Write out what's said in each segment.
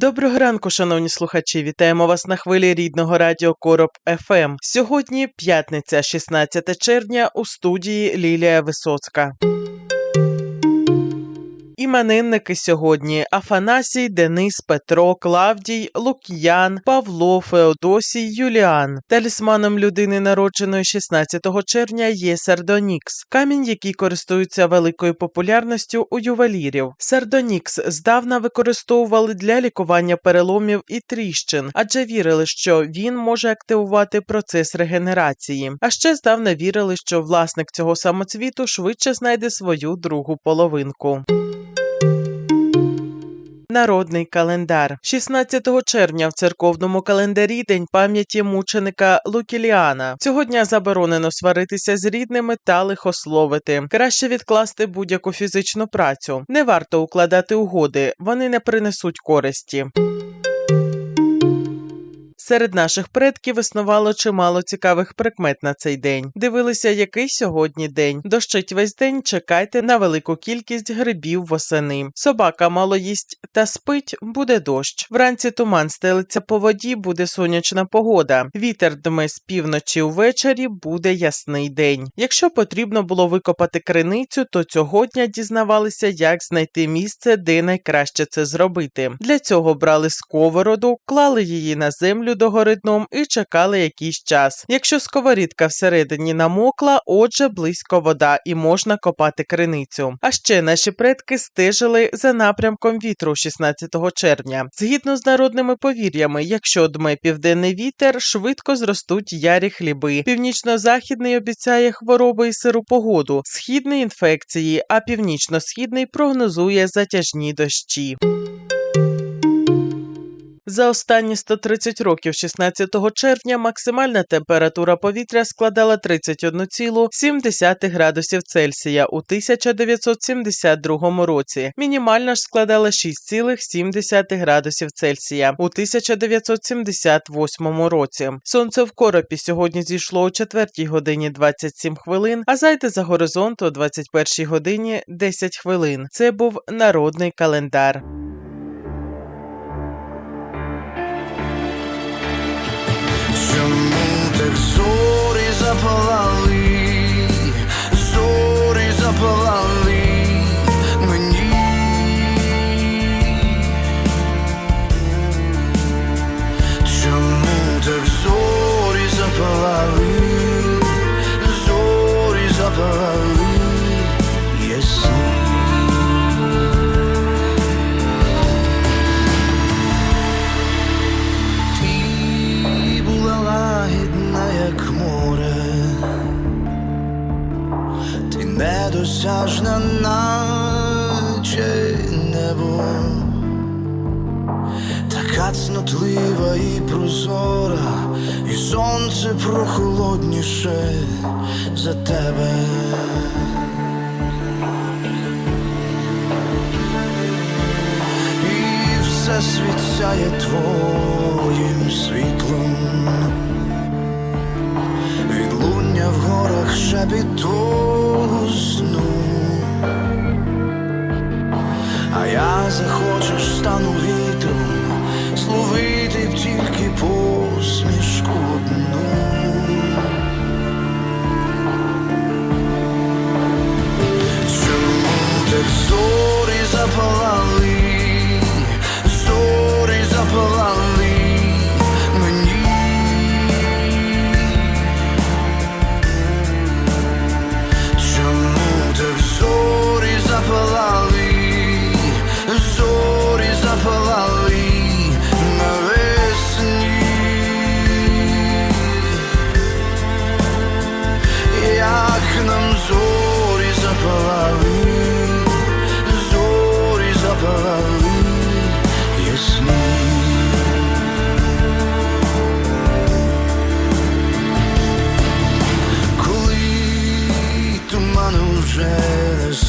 Доброго ранку, шановні слухачі. Вітаємо вас на хвилі рідного радіо Короб ФМ. Сьогодні п'ятниця, 16 червня, у студії Лілія Висоцька. Іменинники сьогодні Афанасій, Денис, Петро, Клавдій, Лук'ян, Павло, Феодосій, Юліан. Талісманом людини, народженої 16 червня, є Сардонікс, камінь, який користується великою популярністю у ювелірів. Сардонікс здавна використовували для лікування переломів і тріщин, адже вірили, що він може активувати процес регенерації. А ще здавна вірили, що власник цього самоцвіту швидше знайде свою другу половинку. Народний календар 16 червня в церковному календарі День пам'яті мученика Лукіліана. Цього дня заборонено сваритися з рідними та лихословити. Краще відкласти будь-яку фізичну працю. Не варто укладати угоди, вони не принесуть користі. Серед наших предків існувало чимало цікавих прикмет на цей день. Дивилися, який сьогодні день. Дощить весь день, чекайте на велику кількість грибів восени. Собака мало їсть та спить, буде дощ. Вранці туман стелиться по воді, буде сонячна погода. Вітер дме з півночі увечері, буде ясний день. Якщо потрібно було викопати криницю, то цього дня дізнавалися, як знайти місце, де найкраще це зробити. Для цього брали сковороду, клали її на землю догори дном і чекали якийсь час. Якщо сковорідка всередині намокла, отже близько вода і можна копати криницю. А ще наші предки стежили за напрямком вітру 16 червня. Згідно з народними повір'ями, якщо дме південний вітер, швидко зростуть ярі хліби. Північно-західний обіцяє хвороби і сиру погоду, східний інфекції, а північно-східний прогнозує затяжні дощі. За останні 130 років 16 червня максимальна температура повітря складала 31,7 градусів Цельсія у 1972 році. Мінімальна ж складала 6,7 градусів Цельсія у 1978 році. Сонце в коропі сьогодні зійшло о 4 годині 27 хвилин, а зайде за горизонт о 21 годині 10 хвилин. Це був народний календар. for така цнотлива і прозора, і сонце прохолодніше за тебе. І все світяє твоїм світлом. Відлуння в горах шепіт твого сну. А я захочеш стану вітром,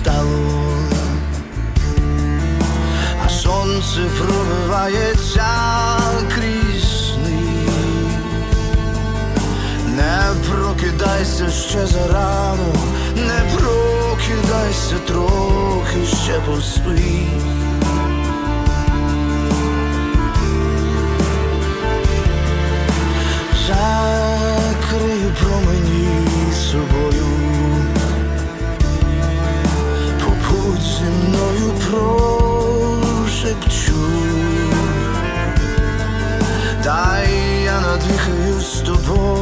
стало, а сонце пробивається крізь. Не прокидайся ще зарано, не прокидайся трохи ще поспи. Я надихаю з тобою,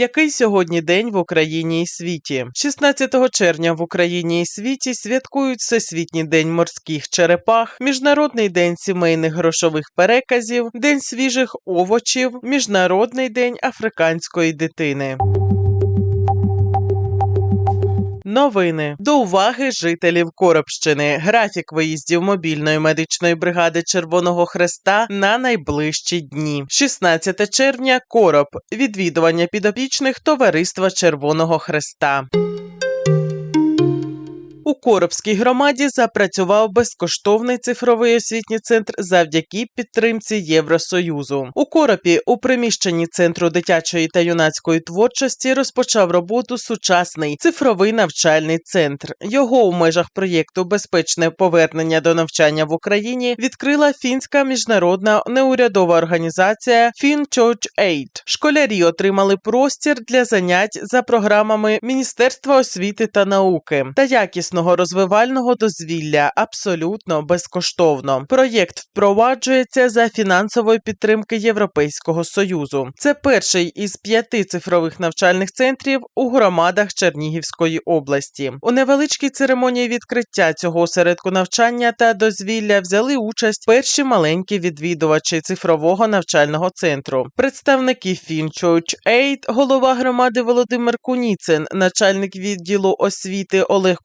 Який сьогодні день в Україні і світі? 16 червня в Україні і світі святкують Всесвітній день морських черепах, Міжнародний день сімейних грошових переказів, День свіжих овочів, Міжнародний день африканської дитини. Новини до уваги жителів Коробщини. Графік виїздів мобільної медичної бригади Червоного Хреста на найближчі дні. 16 червня. Короб. Відвідування підопічних товариства Червоного Хреста. У Коробській громаді запрацював безкоштовний цифровий освітній центр завдяки підтримці Євросоюзу. У Коропі у приміщенні центру дитячої та юнацької творчості розпочав роботу сучасний цифровий навчальний центр. Його у межах проєкту Безпечне повернення до навчання в Україні відкрила фінська міжнародна неурядова організація FinChurch Aid. Школярі отримали простір для занять за програмами Міністерства освіти та науки та якісного розвивального дозвілля абсолютно безкоштовно. Проєкт впроваджується за фінансової підтримки Європейського союзу. Це перший із п'яти цифрових навчальних центрів у громадах Чернігівської області. У невеличкій церемонії відкриття цього осередку навчання та дозвілля взяли участь перші маленькі відвідувачі цифрового навчального центру. Представники FinChurch Aid, голова громади Володимир Куніцин, начальник відділу освіти Олег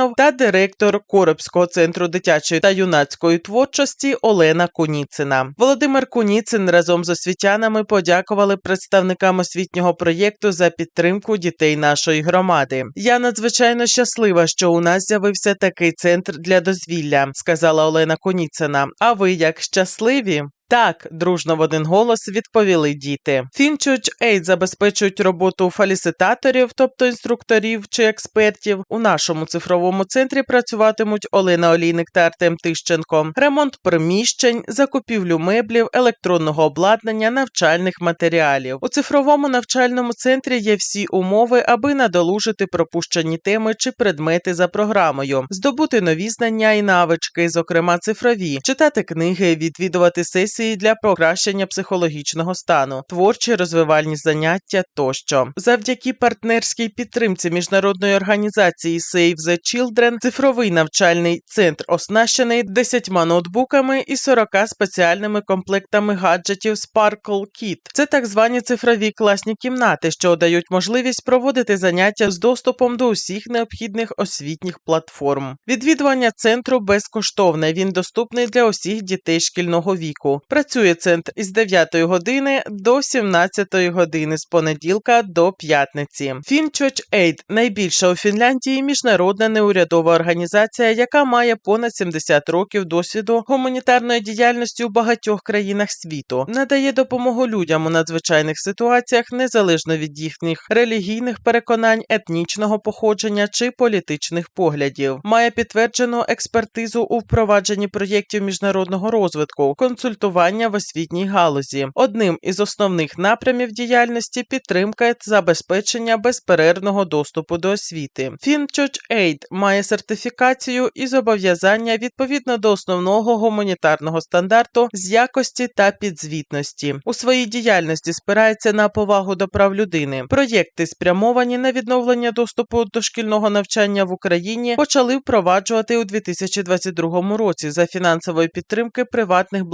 Курбанов та директор Коробського центру дитячої та юнацької творчості Олена Куніцина. Володимир Куніцин разом з освітянами подякували представникам освітнього проєкту за підтримку дітей нашої громади. Я надзвичайно щаслива, що у нас з'явився такий центр для дозвілля, сказала Олена Куніцина. А ви як щасливі? Так, дружно в один голос відповіли діти. FinChurch Aid забезпечують роботу фаліситаторів, тобто інструкторів чи експертів. У нашому цифровому центрі працюватимуть Олена Олійник та Артем Тищенко. Ремонт приміщень, закупівлю меблів, електронного обладнання, навчальних матеріалів. У цифровому навчальному центрі є всі умови, аби надолужити пропущені теми чи предмети за програмою, здобути нові знання і навички, зокрема цифрові, читати книги, відвідувати сесії репетиції для покращення психологічного стану, творчі розвивальні заняття тощо. Завдяки партнерській підтримці міжнародної організації Save the Children цифровий навчальний центр оснащений 10 ноутбуками і 40 спеціальними комплектами гаджетів Sparkle Kit. Це так звані цифрові класні кімнати, що дають можливість проводити заняття з доступом до усіх необхідних освітніх платформ. Відвідування центру безкоштовне. Він доступний для усіх дітей шкільного віку. Працює центр із 9 години до 17 години з понеділка до п'ятниці. FinChurch Aid – найбільша у Фінляндії міжнародна неурядова організація, яка має понад 70 років досвіду гуманітарної діяльності у багатьох країнах світу, надає допомогу людям у надзвичайних ситуаціях незалежно від їхніх релігійних переконань, етнічного походження чи політичних поглядів. Має підтверджену експертизу у впровадженні проєктів міжнародного розвитку, консультування в освітній галузі. Одним із основних напрямів діяльності підтримка забезпечення безперервного доступу до освіти. FinChurch Aid має сертифікацію і зобов'язання відповідно до основного гуманітарного стандарту з якості та підзвітності. У своїй діяльності спирається на повагу до прав людини. Проєкти, спрямовані на відновлення доступу до шкільного навчання в Україні, почали впроваджувати у 2022 році за фінансової підтримки приватних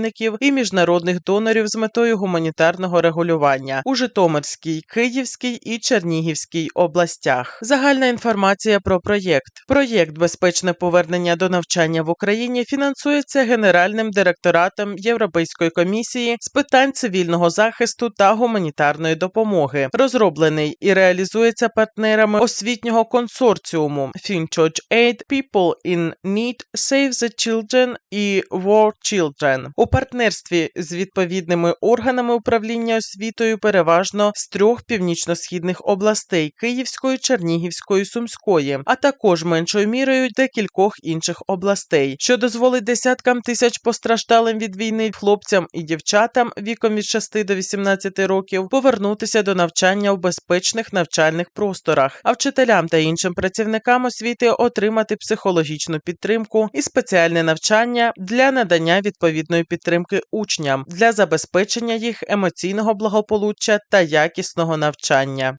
благодійників і міжнародних донорів з метою гуманітарного регулювання у Житомирській, Київській і Чернігівській областях. Загальна інформація про проєкт. Проєкт Безпечне повернення до навчання в Україні фінансується Генеральним директоратом Європейської комісії з питань цивільного захисту та гуманітарної допомоги, розроблений і реалізується партнерами освітнього консорціуму FinChurch Aid, People in Need, Save the Children і War Children у партнерстві з відповідними органами управління освітою переважно з трьох північно-східних областей Київської, Чернігівської, Сумської, а також меншою мірою декількох інших областей, що дозволить десяткам тисяч постраждалим від війни хлопцям і дівчатам віком від 6 до 18 років повернутися до навчання у безпечних навчальних просторах, а вчителям та іншим працівникам освіти отримати психологічну підтримку і спеціальне навчання для надання відповідної підтримки учням для забезпечення їх емоційного благополуччя та якісного навчання.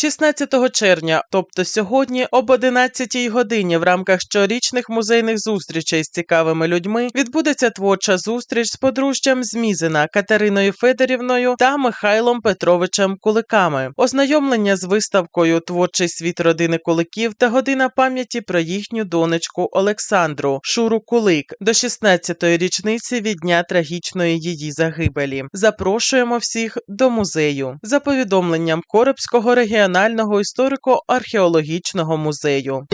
16 червня, тобто сьогодні, об 11 годині в рамках щорічних музейних зустрічей з цікавими людьми відбудеться творча зустріч з подружжям Змізина Катериною Федорівною та Михайлом Петровичем Куликами. Ознайомлення з виставкою Творчий світ родини Куликів та година пам'яті про їхню донечку Олександру Шуру Кулик до 16-ї річниці від дня трагічної її загибелі. Запрошуємо всіх до музею за повідомленням Коробського регіонального історико-археологічного музею.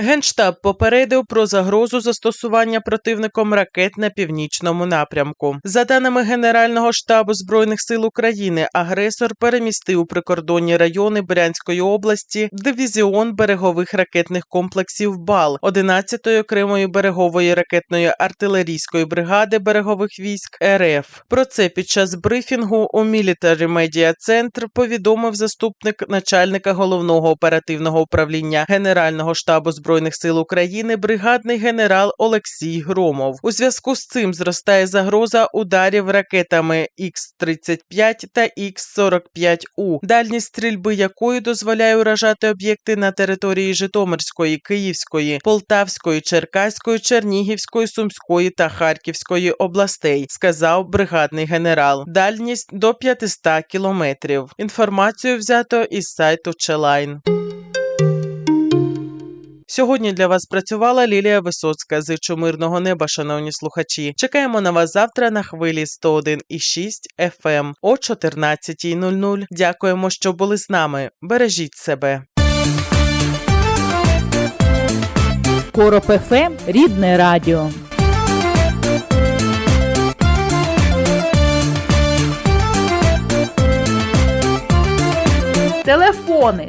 Генштаб попередив про загрозу застосування противником ракет на північному напрямку. За даними Генерального штабу збройних сил України, агресор перемістив у прикордонні райони Брянської області дивізіон берегових ракетних комплексів БАЛ 11-ї окремої берегової ракетної артилерійської бригади берегових військ РФ. Про це під час брифінгу у Military Media Center повідомив заступник начальника головного оперативного управління Генерального штабу збройних сил України бригадний генерал Олексій Громов. У зв'язку з цим зростає загроза ударів ракетами Х-35 та Х-45У, дальність стрільби якої дозволяє уражати об'єкти на території Житомирської, Київської, Полтавської, Черкаської, Чернігівської, Сумської та Харківської областей, сказав бригадний генерал. Дальність до 500 кілометрів. Інформацію взято із сайту Челайн. Сьогодні для вас працювала Лілія Висоцька. Зичу мирного неба, шановні слухачі. Чекаємо на вас завтра на хвилі 101,6 FM о 14.00. Дякуємо, що були з нами. Бережіть себе. Короб ФМ – рідне радіо. Телефони